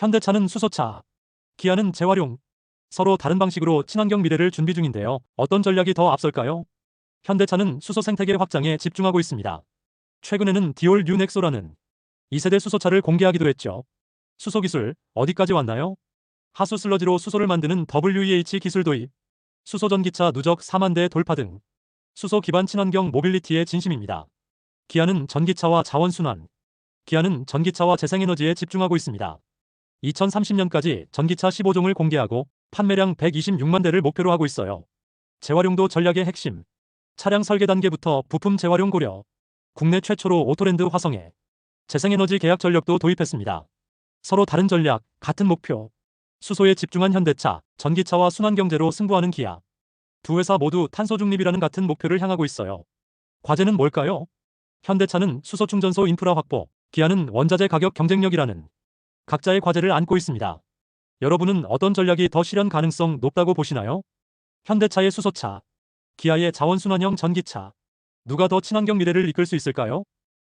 현대차는 수소차, 기아는 재활용. 서로 다른 방식으로 친환경 미래를 준비 중인데요. 어떤 전략이 더 앞설까요? 현대차는 수소 생태계 확장에 집중하고 있습니다. 최근에는 디올 뉴넥소라는 2세대 수소차를 공개하기도 했죠. 수소 기술 어디까지 왔나요? 하수 슬러지로 수소를 만드는 WEH 기술 도입, 수소 전기차 누적 4만 대 돌파 등 수소 기반 친환경 모빌리티의 진심입니다. 기아는 전기차와 자원순환, 기아는 전기차와 재생에너지에 집중하고 있습니다. 2030년까지 전기차 15종을 공개하고 판매량 126만 대를 목표로 하고 있어요. 재활용도 전략의 핵심. 차량 설계 단계부터 부품 재활용 고려. 국내 최초로 오토랜드 화성에 재생에너지 계약 전력도 도입했습니다. 서로 다른 전략, 같은 목표. 수소에 집중한 현대차, 전기차와 순환경제로 승부하는 기아. 두 회사 모두 탄소 중립이라는 같은 목표를 향하고 있어요. 과제는 뭘까요? 현대차는 수소 충전소 인프라 확보, 기아는 원자재 가격 경쟁력이라는 각자의 과제를 안고 있습니다. 여러분은 어떤 전략이 더 실현 가능성 높다고 보시나요? 현대차의 수소차, 기아의 자원순환형 전기차. 누가 더 친환경 미래를 이끌 수 있을까요?